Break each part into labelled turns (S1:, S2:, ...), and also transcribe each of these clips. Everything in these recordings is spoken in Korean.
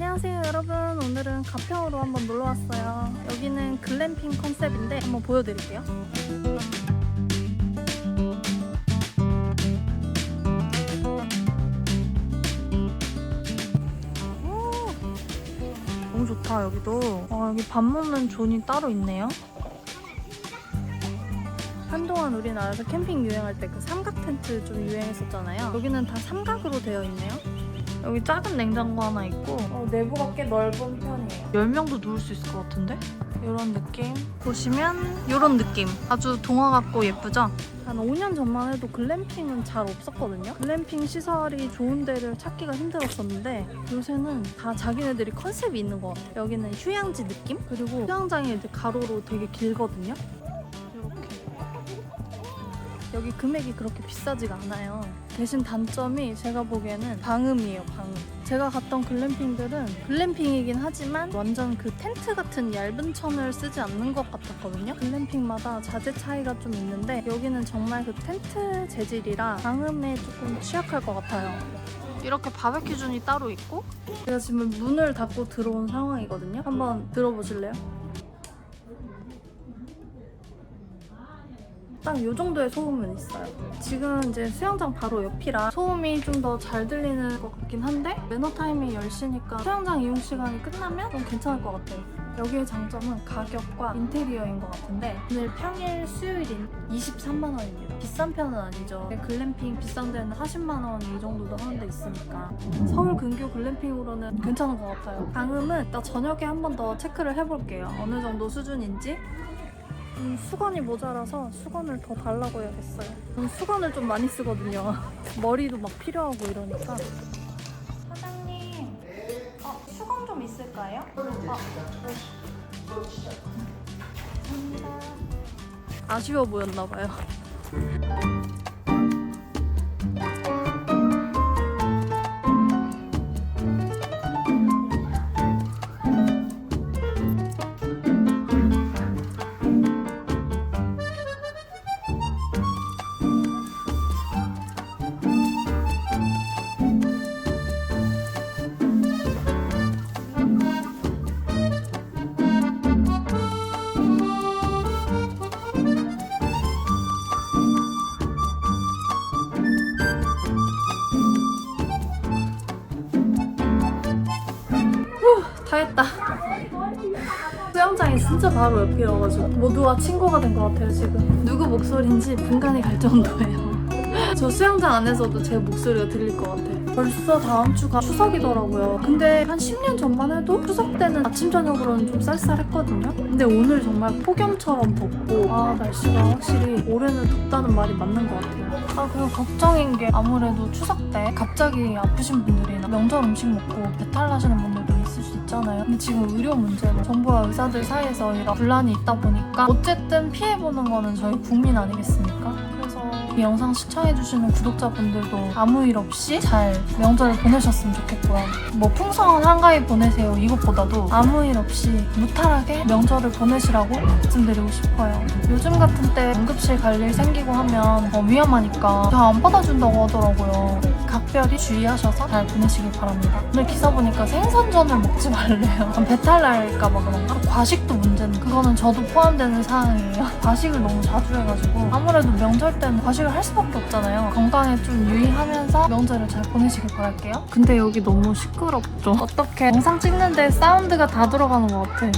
S1: 안녕하세요 여러분. 오늘은 가평으로 한번 놀러 왔어요. 여기는 글램핑 컨셉인데 한번 보여드릴게요. 오, 너무 좋다 여기도. 어, 여기 밥 먹는 존이 따로 있네요. 한동안 우리나라에서 캠핑 유행할 때 그 삼각 텐트 좀 유행했었잖아요. 여기는 다 삼각으로 되어 있네요 여기 작은 냉장고 하나 있고 어, 내부가 꽤 넓은 편이에요 10명도 누울 수 있을 것 같은데? 이런 느낌 보시면 이런 느낌 아주 동화 같고 예쁘죠? 한 5년 전만 해도 글램핑은 잘 없었거든요 글램핑 시설이 좋은 데를 찾기가 힘들었었는데 요새는 다 자기네들이 컨셉이 있는 것 같아요 여기는 휴양지 느낌? 그리고 휴양장이 이제 가로로 되게 길거든요 이렇게 여기 금액이 그렇게 비싸지가 않아요. 대신 단점이 제가 보기에는 방음이에요, 방음. 제가 갔던 글램핑들은 글램핑이긴 하지만 완전 그 텐트 같은 얇은 천을 쓰지 않는 것 같았거든요. 글램핑마다 자재 차이가 좀 있는데 여기는 정말 그 텐트 재질이라 방음에 조금 취약할 것 같아요. 이렇게 바베큐 존이 따로 있고 제가 지금 문을 닫고 들어온 상황이거든요. 한번 들어보실래요? 딱이 정도의 소음은 있어요. 지금 이제 수영장 바로 옆이라 소음이 좀 더 잘 들리는 것 같긴 한데 매너 타임이 10시니까 수영장 이용 시간이 끝나면 좀 괜찮을 것 같아요. 여기의 장점은 가격과 인테리어인 것 같은데 오늘 평일 수요일인 23만 원입니다. 비싼 편은 아니죠. 글램핑 비싼 데는 40만 원 이 정도도 하는 데 있으니까 서울 근교 글램핑으로는 괜찮은 것 같아요. 방음은 이따 저녁에 한 번 더 체크를 해볼게요. 어느 정도 수준인지. 음, 수건이 모자라서 수건을 더 달라고 해야겠어요. 저는 수건을 좀 많이 쓰거든요. 머리도 막 필요하고 이러니까. 사장님, 어, 수건 좀 있을까요? 아, 네. 감사합니다. 아쉬워 보였나 봐요. 바로 옆이라가지고 모두와 친구가 된 것 같아요 지금. 누구 목소리인지 분간이 갈 정도예요. 저 수영장 안에서도 제 목소리가 들릴 것 같아. 벌써 다음 주가 추석이더라고요. 근데 한 10년 전만 해도 추석 때는 아침 저녁으로는 좀 쌀쌀했거든요. 근데 오늘 정말 폭염처럼 덥고 아 날씨가 확실히 올해는 덥다는 말이 맞는 것 같아요. 아 그리고 걱정인 게 아무래도 추석 때 갑자기 아프신 분들이나 명절 음식 먹고 배탈 나시는 분들도 있잖아요. 근데 지금 의료 문제로 정부와 의사들 사이에서 이런 분란이 있다 보니까 어쨌든 피해보는 거는 저희 국민 아니겠습니까? 그래서 이 영상 시청해주시는 구독자분들도 아무 일 없이 잘 명절을 보내셨으면 좋겠고요. 뭐 풍성한 한가위 보내세요 이것보다도 아무 일 없이 무탈하게 명절을 보내시라고 말씀드리고 싶어요. 요즘 같은 때 응급실 갈 일 생기고 하면 어, 위험하니까 다안 받아준다고 하더라고요. 각별히 주의하셔서 잘 보내시길 바랍니다. 오늘 기사 보니까 생선전을 먹지 말래요. 배탈 날까봐 그런가? 과식도 문제는 그거는 저도 포함되는 사항이에요. 과식을 너무 자주 해가지고 아무래도 명절 때는 과식을 할 수밖에 없잖아요. 건강에 좀 유의하면서 명절을 잘 보내시길 바랄게요. 근데 여기 너무 시끄럽죠? 어떻게 영상 찍는데 사운드가 다 들어가는 것 같아.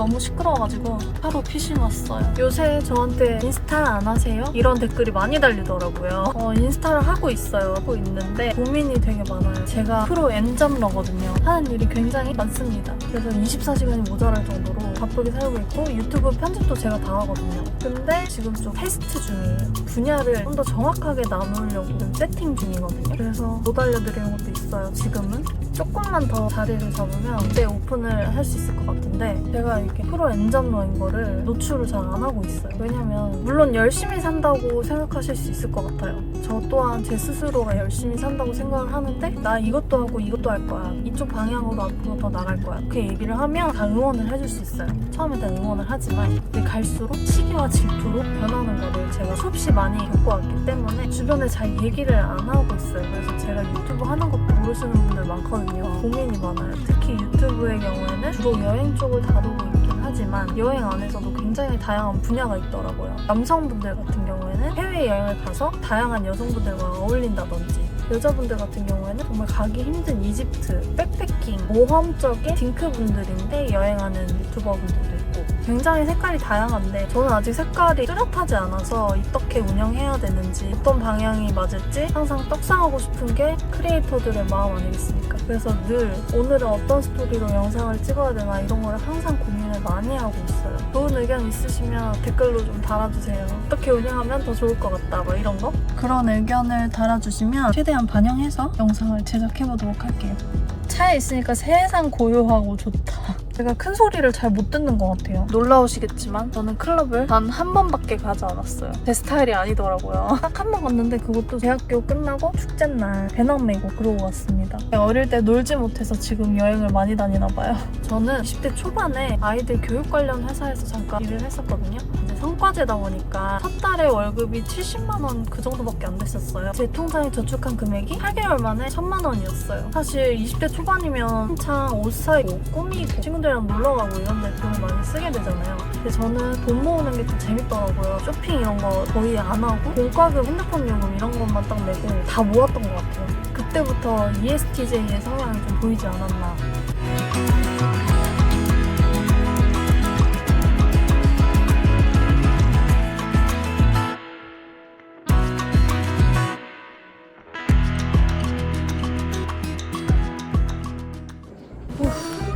S1: 너무 시끄러워가지고 하루 피신 왔어요. 요새 저한테 인스타 안 하세요? 이런 댓글이 많이 달리더라고요. 어, 인스타를 하고 있어요. 하고 있는데 고민이 되게 많아요. 제가 프로 N점러거든요. 하는 일이 굉장히 많습니다. 그래서 24시간이 모자랄 정도로 바쁘게 살고 있고 유튜브 편집도 제가 다 하거든요. 근데 지금 좀 테스트 중이에요. 분야를 좀 더 정확하게 나누려고 세팅 중이거든요. 그래서 못 알려드리는 것도 있어요. 지금은. 조금만 더 자리를 잡으면 그때 오픈을 할 수 있을 것 같은데 제가 이렇게 프로 엔잡러인 거를 노출을 잘 안 하고 있어요. 왜냐면 물론 열심히 산다고 생각하실 수 있을 것 같아요. 저 또한 제 스스로가 열심히 산다고 생각을 하는데 나 이것도 하고 이것도 할 거야. 이쪽 방향으로 앞으로 더 나갈 거야. 그 얘기를 하면 다 응원을 해줄 수 있어요. 처음에는 응원을 하지만 갈수록 시기와 질투로 변하는 거를 제가 수없이 많이 겪어왔기 때문에 주변에 잘 얘기를 안 하고 있어요. 그래서 제가 유튜브 하는 것도 모르시는 분들 많거든요. 고민이 많아요. 특히 유튜브의 경우에는 주로 여행 쪽을 다루고 있긴 하지만 여행 안에서도 굉장히 다양한 분야가 있더라고요. 남성분들 같은 경우에는 해외여행을 가서 다양한 여성분들과 어울린다든지 여자분들 같은 경우에는 정말 가기 힘든 이집트, 백패킹, 모험적인 딩크분들인데 여행하는 유튜버분들도 있고 굉장히 색깔이 다양한데 저는 아직 색깔이 뚜렷하지 않아서 어떻게 운영해야 되는지 어떤 방향이 맞을지 항상 떡상하고 싶은 게 크리에이터들의 마음 아니겠습니까? 그래서 늘 오늘은 어떤 스토리로 영상을 찍어야 되나 이런 거를 항상 고민을 많이 하고 있어요. 좋은 의견 있으시면 댓글로 좀 달아주세요. 어떻게 운영하면 더 좋을 것 같다 뭐 이런 거? 그런 의견을 달아주시면 최대한 반영해서 영상을 제작해보도록 할게요. 차에 있으니까 세상 고요하고 좋다. 제가 큰 소리를 잘 못 듣는 것 같아요. 놀라우시겠지만 저는 클럽을 단 한 번밖에 가지 않았어요. 제 스타일이 아니더라고요. 딱 한 번 갔는데 그것도 대학교 끝나고 축제날 배낭 메고 그러고 왔습니다. 어릴 때 놀지 못해서 지금 여행을 많이 다니나 봐요. 저는 20대 초반에 아이들 교육 관련 회사에서 잠깐 일을 했었거든요. 성과제다 보니까 첫 달에 월급이 70만 원 그 정도밖에 안 됐었어요. 제 통장에 저축한 금액이 8개월 만에 1000만 원이었어요. 사실 20대 초반이면 한창 옷 사고 꾸미고 친구들이랑 놀러 가고 이런 데 돈을 많이 쓰게 되잖아요. 근데 저는 돈 모으는 게 좀 재밌더라고요. 쇼핑 이런 거 거의 안 하고 공과금, 핸드폰 요금 이런 것만 딱 내고 다 모았던 것 같아요. 그때부터 ESTJ의 성향이 좀 보이지 않았나.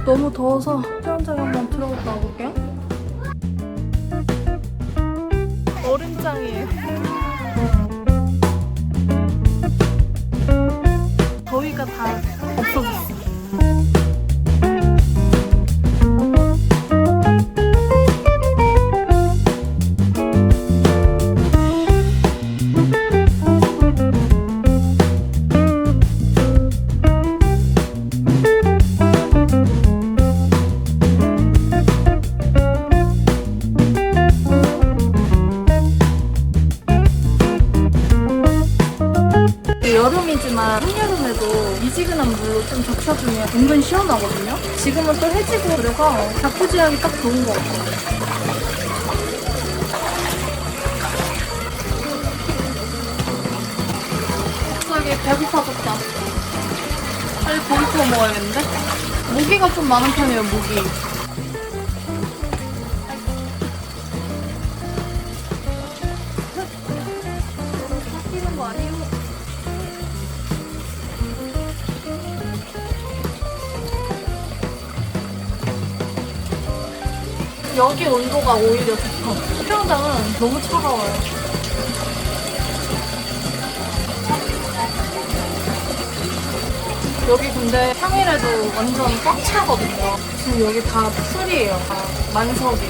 S1: 너무 더워서 수영장에 한번 들어갔다 와볼게요. 얼음장이에요. 더위가 다 좀 적셔주면 은근 시원하거든요. 지금은 또 해지고 그래서 자쿠지하기 딱 좋은 것 같아요. 갑자기 배고파졌다. 빨리 고기 구워 먹어야겠는데? 모기가 좀 많은 편이에요, 모기. 사귀는 거 아니에요? 여기 온도가 오히려 좋다. 수영장은 너무 차가워요. 여기 근데 평일에도 완전 꽉 차거든요. 지금 여기 다 풀이에요. 다 만석이.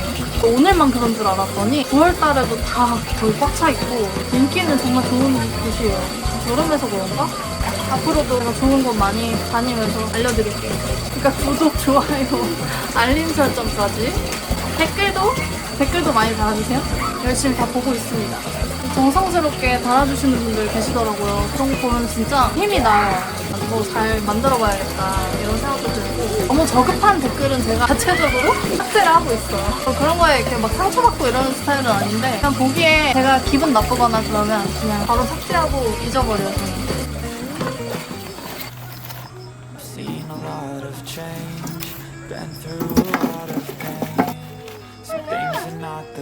S1: 오늘만 그런 줄 알았더니 9월달에도 다 거의 꽉 차 있고 인기는 정말 좋은 곳이에요. 여름에서 그런가? 앞으로도 제가 좋은 곳 많이 다니면서 알려드릴게요. 그러니까 구독, 좋아요, 알림 설정까지 댓글도 댓글도 많이 달아주세요. 열심히 다 보고 있습니다. 정성스럽게 달아주시는 분들 계시더라고요. 그런 거 보면 진짜 힘이 나요. 더잘 만들어봐야겠다 이런 생각도 들고 너무 저급한 댓글은 제가 자체적으로 삭제를 하고 있어요. 그런 거에 이렇게 막 상처받고 이러는 스타일은 아닌데 그냥 보기에 제가 기분 나쁘거나 그러면 그냥 바로 삭제하고 잊어버려요. 저는.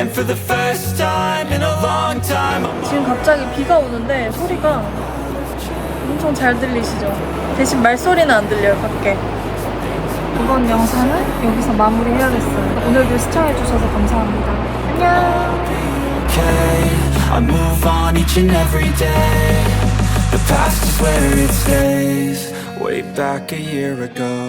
S2: And for the first time in a long time, I'm
S1: 지금 갑자기 비가 오는데 소리가 엄청 잘 들리시죠? 대신 말소리는 안 들려요, 밖에. 이번 영상은 여기서 마무리해야겠어요. 오늘도 시청해주셔서 감사합니다. 안녕!
S2: okay. I move on each and every day. The past is where it stays. Way back a year ago.